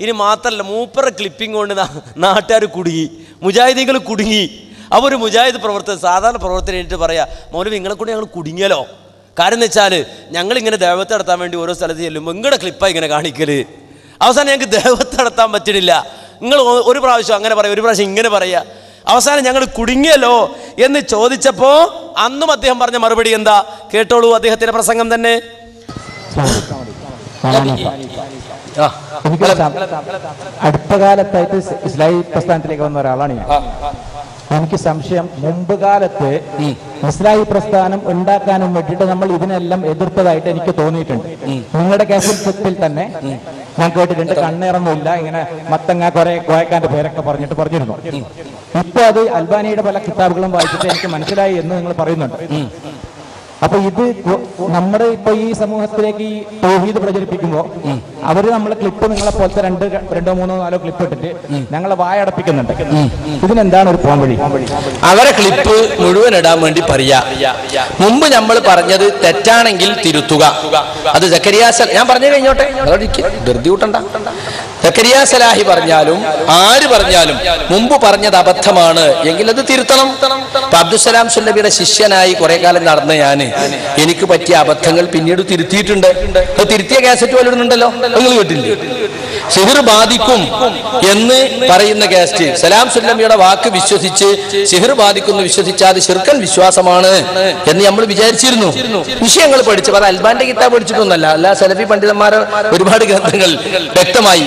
ഇനി മാത്രമല്ല മൂപ്പറ ക്ലിപ്പിംഗ് കൊണ്ട് നാട്ടുകാർ കുടുങ്ങി മുജാഹിദികൾ കുടുങ്ങി. ഒരു മുജാഹിദ് പ്രവർത്തകർ സാധാരണ പ്രവർത്തനം എന്നിട്ട് പറയാ മൗലവി നിങ്ങളെ കൊണ്ട് ഞങ്ങൾ കുടുങ്ങിയല്ലോ കാരണം എന്ന് വെച്ചാൽ ഞങ്ങളിങ്ങനെ ദേവത്തെ നടത്താൻ വേണ്ടി ഓരോ സ്ഥലത്ത് ചെല്ലുമ്പോൾ നിങ്ങളുടെ ക്ലിപ്പാണ് ഇങ്ങനെ കാണിക്കൽ അവസാനം ഞങ്ങൾക്ക് ദേവത്തെ നടത്താൻ പറ്റണില്ല. നിങ്ങൾ ഒരു പ്രാവശ്യം അങ്ങനെ പറയാം ഒരു പ്രാവശ്യം ഇങ്ങനെ പറയുക അവസാനം ഞങ്ങൾ കുടുങ്ങിയല്ലോ എന്ന് ചോദിച്ചപ്പോൾ അന്നും അദ്ദേഹം പറഞ്ഞ മറുപടി എന്താ? കേട്ടോളൂ അദ്ദേഹത്തിന്റെ പ്രസംഗം തന്നെ. എനിക്ക് അടുത്ത കാലത്തായിട്ട് ഇസ്ലാഹി പ്രസ്ഥാനത്തിലേക്ക് വന്ന ഒരാളാണ് ഞാൻ. എനിക്ക് സംശയം മുമ്പ് കാലത്ത് ഇസ്ലാഹി പ്രസ്ഥാനം ഉണ്ടാക്കാനും വേണ്ടിയിട്ട് നമ്മൾ ഇതിനെല്ലാം എതിർത്തതായിട്ട് എനിക്ക് തോന്നിയിട്ടുണ്ട്. നിങ്ങളുടെ കേസിൽ തന്നെ ഞാൻ കേട്ടിട്ടുണ്ട് കണ്ണേറൊന്നുമില്ല ഇങ്ങനെ മത്തങ്ങ കുറെ കോയക്കാന്റെ പേരൊക്കെ പറഞ്ഞിട്ട് പറഞ്ഞിരുന്നു. ഇപ്പൊ അത് അൽബാനിയുടെ പല കിതാബുകളും വായിച്ചിട്ട് എനിക്ക് മനസ്സിലായി എന്ന് നിങ്ങൾ പറയുന്നുണ്ട്. അപ്പൊ ഇത് നമ്മുടെ ഇപ്പൊ ഈ സമൂഹത്തിലേക്ക് ഈ തൗഹീദ് പ്രചരിപ്പിക്കുമ്പോ അവർ നമ്മളെ ക്ലിപ്പ് നിങ്ങളെ പോലത്തെ രണ്ട് രണ്ടോ മൂന്നോ നാലോ ക്ലിപ്പ് ഇട്ടിട്ട് ഞങ്ങളെ വായടപ്പിക്കുന്നുണ്ട് ഇതിനെന്താണ് ഒരു പോംവഴി അവരെ ക്ലിപ്പ് മുഴുവൻ ഇടാൻ വേണ്ടി പറയാ. മുമ്പ് നമ്മൾ പറഞ്ഞത് തെറ്റാണെങ്കിൽ തിരുത്തുക. അത് ജക്കരിയാസൽ ഞാൻ പറഞ്ഞു കഴിഞ്ഞോട്ടെ. ധൃതി കൂട്ടണ്ട. ജക്കരിയ സലാഹി പറഞ്ഞാലും ആര് പറഞ്ഞാലും മുമ്പ് പറഞ്ഞത് അബദ്ധമാണ്. എങ്കിൽ അത് തിരുത്തണം. അബ്ദുസലാം സുല്ലബിയുടെ ശിഷ്യനായി കുറെ കാലം നടന്ന ഞാൻ. എനിക്ക് പറ്റിയ അബദ്ധങ്ങൾ പിന്നീട് തിരുത്തിയിട്ടുണ്ട്. അത് തിരുത്തിയ കാസറ്റ് വല്ലതുണ്ടല്ലോ നിങ്ങൾ കേട്ടില്ലേ? സിഹിർ ബാധിക്കും എന്ന് പറയുന്ന കാസ്റ്റ് സലാം സുല്ലമിയുടെ വാക്ക് വിശ്വസിച്ച് സിഹിർ ബാധിക്കുന്നു വിശ്വസിച്ചാൽ അത് ശിർക്കൻ വിശ്വാസമാണ് എന്ന് നമ്മൾ വിചാരിച്ചിരുന്നു. വിഷയങ്ങൾ പഠിച്ചു അത് അൽബാന്റെ കിതാബ് പഠിച്ചിട്ടൊന്നല്ല അല്ല സലഫി പണ്ഡിതന്മാരെ ഒരുപാട് ഗ്രന്ഥങ്ങൾ വ്യക്തമായി